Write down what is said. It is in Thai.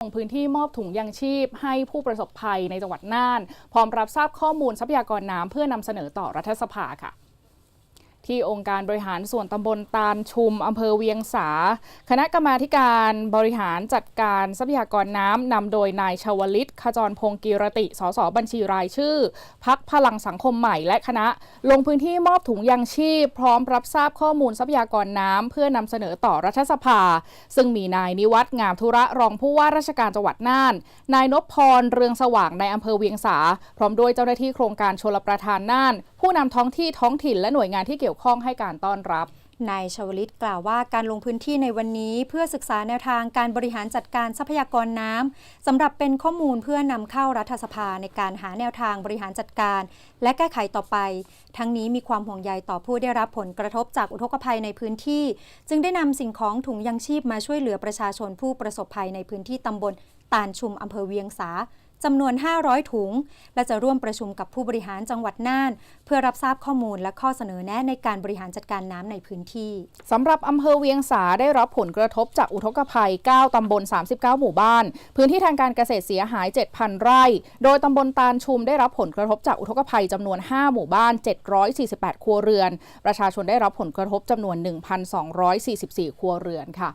ลงพื้นที่มอบถุงยังชีพให้ผู้ประสบภัยในจังหวัดน่าน พร้อมรับทราบข้อมูลทรัพยากรน้ำเพื่อนำเสนอต่อรัฐสภาค่ะ ที่องค์การบริหารส่วนตำบลตาลชุมอำเภอเวียงสา คณะกรรมาการบริหารจัดการทรัพยากรน้ำนำโดยนายชวลิต ขจรพงศ์กีรติ สสบัญชีรายชื่อ พักพลังสังคมใหม่และคณะ ลงพื้นที่มอบถุงยังชีพ พร้อมรับทราบข้อมูลทรัพยากรน้ำเพื่อนำเสนอต่อรัฐสภา ซึ่งมีนายนิวัฒน์งามธุระรองผู้ว่าราชการจังหวัดน่าน นายนพพรเรืองสว่างในอำเภอเวียงสา พร้อมด้วยเจ้าหน้าที่โครงการชลประทานน่านผู้นำท้องที่ท้องถิ่นและหน่วยงานที่เกี่ยวข้องให้การต้อนรับนายชวลิตกล่าวว่าการลงพื้นที่ในวันนี้เพื่อศึกษาแนวทางการบริหารจัดการทรัพยากรน้ำสำหรับเป็นข้อมูลเพื่อนำเข้ารัฐสภาในการหาแนวทางบริหารจัดการ และแก้ไขต่อไป ทั้งนี้มีความห่วงใยต่อผู้ได้รับผลกระทบจากอุทกภัยในพื้นที่ จึงได้นำสิ่งของถุงยังชีพมาช่วยเหลือประชาชนผู้ประสบภัยในพื้นที่ตำบลตาลชุมอำเภอเวียงสา จำนวน 500 ถุง และจะร่วมประชุมกับผู้บริหารจังหวัดน่าน เพื่อรับทราบข้อมูลและข้อเสนอแนะในการบริหารจัดการน้ำในพื้นที่สำหรับอำเภอเวียงสาได้รับผลกระทบจากอุทกภัย 9 ตำบล 39 หมู่บ้าน พื้นที่ทางการเกษตรเสียหาย 7,000 ไร่ โดยตำบลตาลชุมได้รับผลกระทบจากอุทกภัยจำนวน 5 หมู่บ้าน 748 ครัวเรือน ประชาชนได้รับผลกระทบจำนวน 1,244 ครัวเรือนค่ะ